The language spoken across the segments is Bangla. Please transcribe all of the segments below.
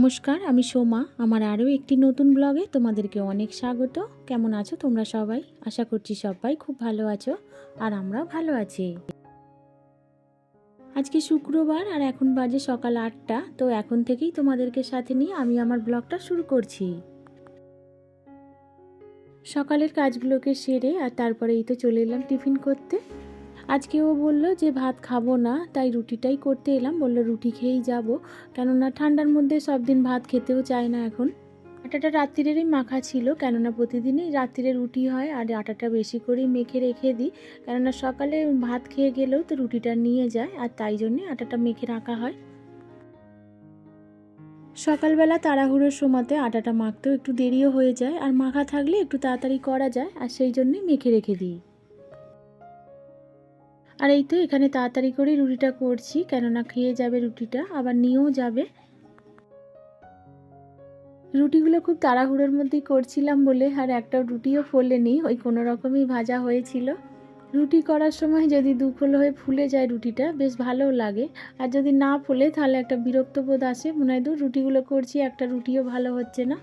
নমস্কার, আমি সোমা। আমার আরও একটি নতুন ব্লগে তোমাদেরকে অনেক স্বাগত। কেমন আছো তোমরা সবাই? আশা করছি সবাই খুব ভালো আছো আর আমরাও ভালো আছি। আজকে শুক্রবার আর এখন বাজে সকাল আটটা, তো এখন থেকেই তোমাদেরকে সাথে নিয়ে আমি আমার ব্লগটা শুরু করছি। সকালের কাজগুলোকে সেরে আর তারপরে এই তো চলে এলাম টিফিন করতে। আজকে ও বলল যে, ভাত খাব না। তাই রুটিটাই করতে এলাম। বলল, রুটি খেয়েই যাব। কেননা ঠান্ডার মধ্যে সব দিন ভাত খেতেও চায় না এখন। আটাটা রাত্রিরেরই মাখা ছিল, কেননা প্রতিদিনই রাত্রিরে রুটি হয় আর আটাটা বেশি করেই মেখে রেখে দিই। কেননা সকালে ভাত খেয়ে গেলেও তো রুটিটা নিয়ে যায় আর তাই জন্যে আটাটা মেখে রাখা হয়। সকালবেলা তাড়াহুড়োর সময়তে আটাটা মাখতেও একটু দেরিও হয়ে যায় আর মাখা থাকলে একটু তাড়াতাড়ি করা যায় আর সেই জন্যই মেখে রেখে দিই। আর এই তো এখানে তাড়াতাড়ি করে রুটিটা করছি, কেননা খেয়ে যাবে রুটিটা, আবার নিয়েও যাবে। রুটিগুলো খুব তাড়াহুড়োর মধ্যেই করছিলাম বলে আর একটা রুটিও ফোলেনি, ওই কোনো রকমই ভাজা হয়েছিল। রুটি করার সময় যদি দুফোল হয়ে ফুলে যায় রুটিটা, বেশ ভালোও লাগে। আর যদি না ফুলে তাহলে একটা বিরক্ত বোধ আসে, মনে হয় রুটিগুলো করছি, একটা রুটিও ভালো হচ্ছে না।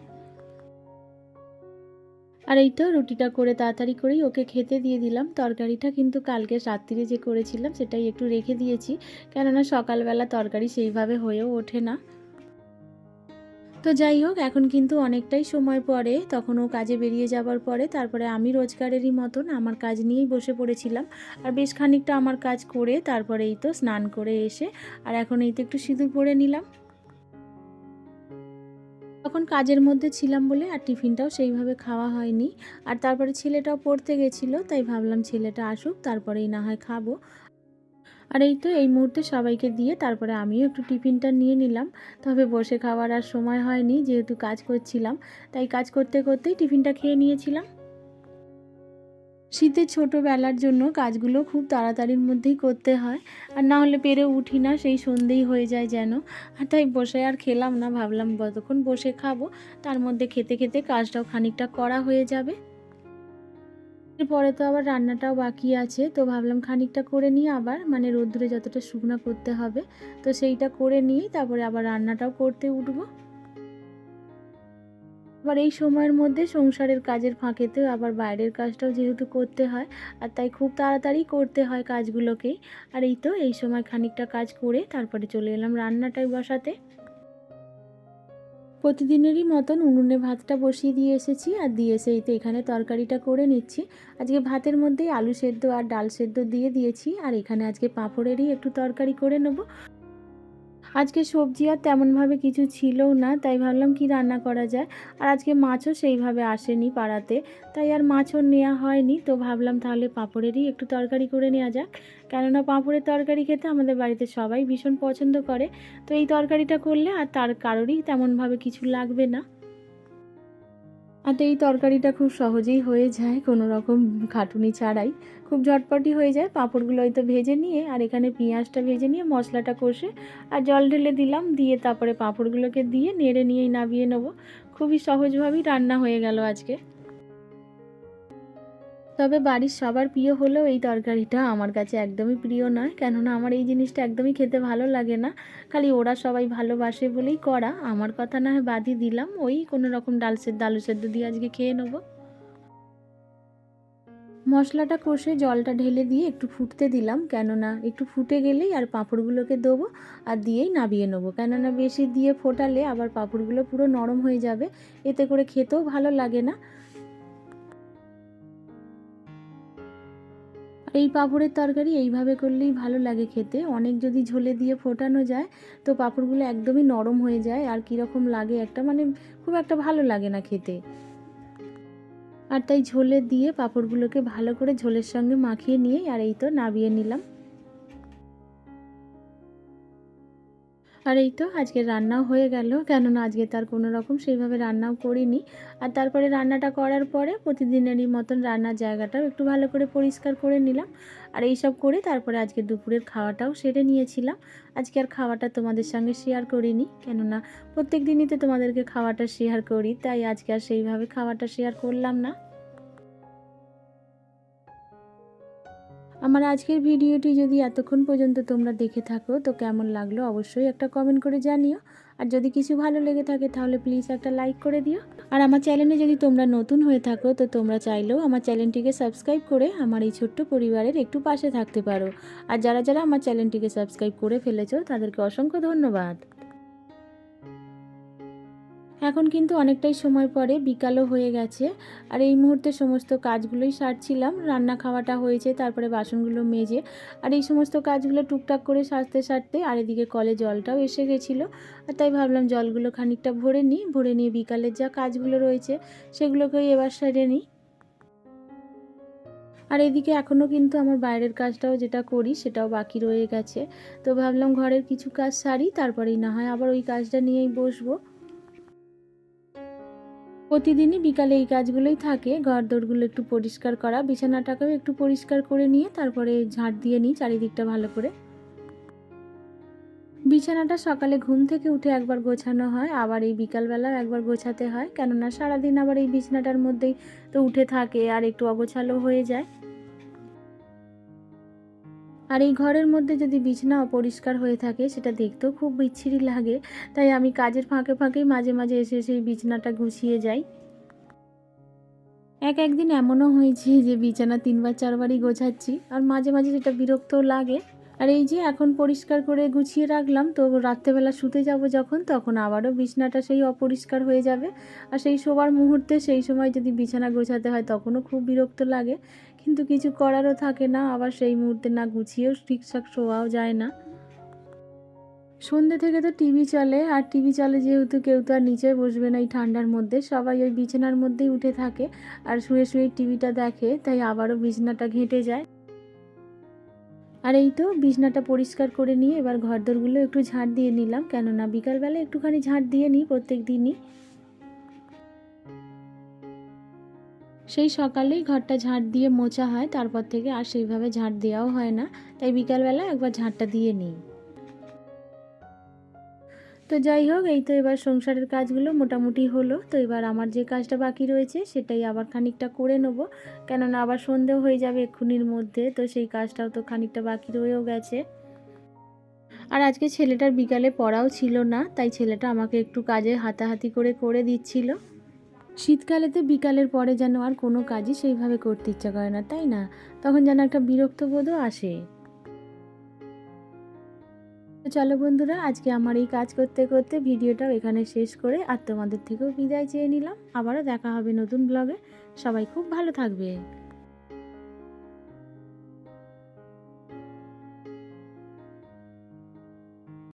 আর এই তো রুটিটা করে তাড়াতাড়ি করেই ওকে খেতে দিয়ে দিলাম। তরকারিটা কিন্তু কালকে রাত্রিরে যে করেছিলাম সেটাই একটু রেখে দিয়েছি। কেননা সকালবেলা তরকারি সেইভাবে হয়েও ওঠে না। তো যাই হোক, এখন কিন্তু অনেকটাই সময় পরে তখন ও কাজে বেরিয়ে যাবার পরে তারপরে আমি রোজগারেরই মতন আমার কাজ নিয়েই বসে পড়েছিলাম। আর বেশ খানিকটা আমার কাজ করে তারপরে এই তো স্নান করে এসে, আর এখন এই তো একটু সিঁদুর পরে নিলাম। তখন কাজের মধ্যে ছিলাম বলে আর টিফিনটাও সেইভাবে খাওয়া হয়নি। আর তারপরে ছেলেটাও পড়তে গেছিল, তাই ভাবলাম ছেলেটা আসুক, তারপরেই না হয় খাব। আর এই তো এই মুহূর্তে সবাইকে দিয়ে তারপরে আমিও একটু টিফিনটা নিয়ে নিলাম। তবে বসে খাওয়ার আর সময় হয়নি, যেহেতু কাজ করছিলাম, তাই কাজ করতে করতেই টিফিনটা খেয়ে নিয়েছিলাম। শীতের ছোটোবেলার জন্য কাজগুলো খুব তাড়াতাড়ির মধ্যেই করতে হয়। আর না হলে পেরে উঠি না, সেই সন্ধেই হয়ে যায় যেন। আর তাই বসে আর খেলাম না, ভাবলাম যতক্ষণ বসে খাব, তার মধ্যে খেতে খেতে কাজটাও খানিকটা করা হয়ে যাবে। এরপরে তো আবার রান্নাটাও বাকি আছে, তো ভাবলাম খানিকটা করে নিয়ে আবার মানে রোদ্দুরে যতটা শুকনো করতে হবে, তো সেইটা করে নিয়ে তারপরে আবার রান্নাটাও করতে উঠবো। আবার এই সময়ের মধ্যে সংসারের কাজের ফাঁকেতেও আবার বাইরের কাজটাও যেহেতু করতে হয়, আর তাই খুব তাড়াতাড়ি করতে হয় কাজগুলোকেই আর এই তো এই সময় খানিকটা কাজ করে তারপরে চলে এলাম রান্নাটাই বসাতে। প্রতিদিনেরই মতন উনুনে ভাতটা বসিয়ে দিয়ে এসেছি, আর দিয়ে এসে এই তো এখানে তরকারিটা করে নিচ্ছি। আজকে ভাতের মধ্যেই আলু সেদ্ধ আর ডাল সেদ্ধ দিয়ে দিয়েছি, আর এখানে আজকে পাঁপড়েরই একটু তরকারি করে নেব। আজকে সবজি আর তেমনভাবে কিছু ছিলও না, তাই ভাবলাম কি রান্না করা যায়। আর আজকে মাছও সেইভাবে আসেনি পাড়াতে, তাই আর মাছও নেওয়া হয়নি। তো ভাবলাম তাহলে পাঁপড়েরই একটু তরকারি করে নেওয়া যাক। কেননা পাঁপড়ের তরকারি খেতে আমাদের বাড়িতে সবাই ভীষণ পছন্দ করে। তো এই তরকারিটা করলে আর তার কারোরই তেমনভাবে কিছু লাগবে না। আর এই তরকারিটা খুব সহজেই হয়ে যায়, কোনো রকম খাটুনি ছাড়াই। খুব ঝটপটি হয়ে যায়, পাঁপড়গুলো হয়তো ভেজে নিয়ে আর এখানে পেঁয়াজটা ভেজে নিয়ে মশলাটা কষে আর জল ঢেলে দিলাম, দিয়ে তারপরে পাঁপড়গুলোকে দিয়ে নেড়ে নিয়েই নামিয়ে নেব। খুবই সহজভাবেই রান্না হয়ে গেল আজকে। তবে বাড়ির সবার প্রিয় হলেও এই তরকারিটা আমার কাছে একদমই প্রিয় নয়, কেননা আমার এই জিনিসটা একদমই খেতে ভালো লাগে না। খালি ওরা সবাই ভালোবাসে বলেই করা, আমার কথা না হয় বাদই দিলাম, ওই কোনো রকম ডাল সেদ্ধ, আলু সেদ্ধ দিয়ে আজকে খেয়ে নেব। মশলাটা কষে জলটা ঢেলে দিয়ে একটু ফুটতে দিলাম, কেননা একটু ফুটে গেলেই আর পাঁপড়গুলোকে দেবো আর দিয়েই নাবিয়ে নেব। কেননা বেশি দিয়ে ফোটালে আবার পাঁপড়গুলো পুরো নরম হয়ে যাবে, এতে করে খেতেও ভালো লাগে না। এই পাঁপড়ের তরকারি এইভাবে করলেই ভালো লাগে খেতে। অনেক যদি ঝোলে দিয়ে ফোটানো যায়, তো পাঁপড়গুলো একদমই নরম হয়ে যায়, আর কীরকম লাগে একটা মানে খুব একটা ভালো লাগে না খেতে। আর তাই ঝোলে দিয়ে পাঁপড়গুলোকে ভালো করে ঝোলের সঙ্গে মাখিয়ে নিয়ে আর এই তো নাবিয়ে নিলাম। আর এই তো আজকে রান্নাও হয়ে গেল। কেননা আজকে তার কোনো রকম সেইভাবে রান্নাও করিনি। আর তারপরে রান্নাটা করার পরে প্রতিদিনেরই মতন রান্নার জায়গাটাও একটু ভালো করে পরিষ্কার করে নিলাম। আর এই সব করে তারপরে আজকে দুপুরের খাওয়াটাও সেরে নিয়েছিলাম। আজকে আর খাওয়াটা তোমাদের সঙ্গে শেয়ার করিনি। কেননা প্রত্যেক দিনই তো তোমাদেরকে খাওয়াটা শেয়ার করি, তাই আজকে আর সেইভাবে খাওয়াটা শেয়ার করলাম না। আমার আজকের ভিডিওটি যদি এতক্ষণ পর্যন্ত তোমরা দেখে থাকো, তো কেমন লাগল অবশ্যই একটা কমেন্ট করে জানিও। আর যদি কিছু ভালো লেগে থাকে, তাহলে প্লিজ একটা লাইক করে দিও। আর আমার চ্যানেলে যদি তোমরা নতুন হয়ে থাকো, তো তোমরা চাইলেও আমার চ্যানেলটিকে সাবস্ক্রাইব করে আমার এই ছোট্ট পরিবারের একটু পাশে থাকতে পারো। আর যারা যারা আমার চ্যানেলটিকে সাবস্ক্রাইব করে ফেলেছো, তাদেরকে অসংখ্য ধন্যবাদ। এখন কিন্তু অনেকটাই সময় পরে, বিকালও হয়ে গেছে। আর এই মুহূর্তে সমস্ত কাজগুলোই সারছিলাম। রান্না খাওয়াটা হয়েছে, তারপরে বাসনগুলো মেজে। আর এই সমস্ত কাজগুলো টুকটাক করে সারতে সারতে আর এদিকে কলে জলটাও এসে গেছিল। আর তাই ভাবলাম জলগুলো খানিকটা ভরে নিই। ভরে নিয়ে বিকালের যা কাজগুলো রয়েছে, সেগুলোকেই এবার সেরে নিই। আর এদিকে এখনও কিন্তু আমার বাইরের কাজটাও যেটা করি, সেটাও বাকি রয়ে গেছে। তো ভাবলাম ঘরের কিছু কাজ সারি, তারপরেই না হয় আবার ওই কাজটা নিয়েই বসবো। প্রতিদিনই বিকালে এই কাজগুলোই থাকে। ঘর দোরগুলো একটু পরিষ্কার করা, বিছানাটাকেও একটু পরিষ্কার করে নিয়ে তারপরে ঝাড় দিয়ে নিই চারিদিকটা ভালো করে। বিছানাটা সকালে ঘুম থেকে উঠে একবার গোছানো হয়, আবার এই বিকালবেলাও একবার গোছাতে হয়। কেননা সারাদিন আবার এই বিছানাটার মধ্যেই তো উঠে থাকে আর একটু অগোছালো হয়ে যায়। আর এই ঘরের মধ্যে যদি বিছানা অপরিষ্কার হয়ে থাকে, সেটা দেখতেও খুব বিচ্ছিরি লাগে। তাই আমি কাজের ফাঁকে ফাঁকেই মাঝে মাঝে এসে এই বিছানাটা গুছিয়ে যাই। এক একদিন এমনও হয়েছে যে বিছানা তিনবার, চারবারই গোছাচ্ছি। আর মাঝে মাঝে যেটা বিরক্তও লাগে। আর এই যে এখন পরিষ্কার করে গুছিয়ে রাখলাম, তো রাত্রেবেলা শুতে যাব যখন, তখন আবারও বিছানাটা সেই অপরিষ্কার হয়ে যাবে। আর সেই শোবার মুহূর্তে সেই সময় যদি বিছানা গোছাতে হয়, তখনও খুব বিরক্ত লাগে। কিন্তু কিছু করারও থাকে না, আবার সেই মুহূর্তে না গুছিয়েও ঠিকঠাক শোয়াও যায় না। সন্ধ্যে থেকে তো টিভি চলে, আর টিভি চলে যেহেতু কেউ তো আর নিচে বসবে না এই ঠান্ডার মধ্যে, সবাই ওই বিছানার মধ্যেই উঠে থাকে আর শুয়ে শুয়ে টিভিটা দেখে, তাই আবারও বিছানাটা ঘেঁটে যায়। আর এই তো বিছনাটা পরিষ্কার করে নিয়ে এবার ঘরদোরগুলো একটু ঝাড় দিয়ে নিলাম, কেননা বিকালবেলা একটুখানি ঝাড় দিয়ে নিই প্রত্যেক দিনই। সেই সকালেই ঘরটা ঝাড় দিয়ে মোছা হয়, তারপর থেকে আর সেইভাবে ঝাড় দেওয়াও হয় না। তাই বিকালবেলা একবার ঝাড়টা দিয়ে নিই। তো যাই হোক, এই তো এবার সংসারের কাজগুলো মোটামুটি হলো। তো এবার আমার যে কাজটা বাকি রয়েছে, সেটাই আবার খানিকটা করে নেব। কেননা আবার সন্ধেও হয়ে যাবে এক্ষুনির মধ্যে, তো সেই কাজটাও তো খানিকটা বাকি রয়েও গেছে। আর আজকে ছেলেটার বিকালে পড়াও ছিল না, তাই ছেলেটা আমাকে একটু কাজে হাতাহাতি করে করে দিচ্ছিল। শীতকালেতে বিকালের পরে যেন আর কোনো কাজই সেইভাবে করতে ইচ্ছা করে না, তাই না? তখন যেন একটা বিরক্ত বোধও আসে। চলো বন্ধুরা, আজকে আমার এই কাজ করতে করতে ভিডিওটাও এখানে শেষ করে আর তোমাদের থেকেও বিদায় চেয়ে নিলাম। আবারও দেখা হবে নতুন ব্লগে সবাই খুব ভালো থাকবে।